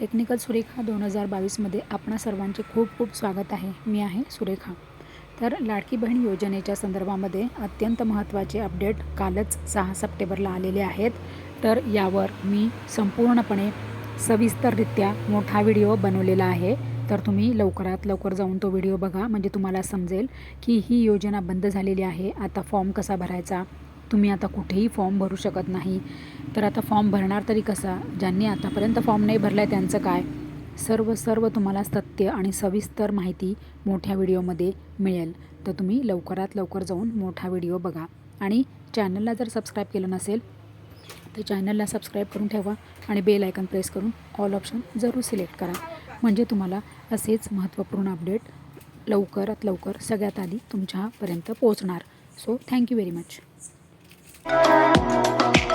Technical Surekha दोन हजार बावीसमध्ये आपणा सर्वांचे खूप खूप स्वागत आहे. मी आहे सुरेखा. तर लाडकी बहीण योजनेच्या संदर्भामध्ये अत्यंत महत्त्वाचे अपडेट कालच सहा सप्टेंबरला आलेले आहेत. तर यावर मी संपूर्णपणे सविस्तररित्या मोठा व्हिडिओ बनवलेला आहे. तर तुम्ही लवकरात लवकर जाऊन तो व्हिडिओ बघा. म्हणजे तुम्हाला समजेल की ही योजना बंद झालेली आहे. आता फॉर्म कसा भरायचा? तुम्ही आता कुठेही फॉर्म भरू शकत नाही. तर आता फॉर्म भरणार तरी कसा? ज्यांनी आतापर्यंत फॉर्म नाही भरला आहे त्यांचं काय? सर्व सर्व तुम्हाला सत्य आणि सविस्तर माहिती मोठ्या व्हिडिओमध्ये मिळेल. तर तुम्ही लवकरात लवकर जाऊन मोठा व्हिडिओ बघा. आणि चॅनलला जर सबस्क्राईब केलं नसेल तर चॅनलला सबस्क्राईब करून ठेवा आणि बेल आयकन प्रेस करून ऑल ऑप्शन जरूर सिलेक्ट करा. म्हणजे तुम्हाला असेच महत्त्वपूर्ण अपडेट लवकरात लवकर सगळ्यात आधी तुमच्यापर्यंत पोहोचणार. So thank you very much Thank you.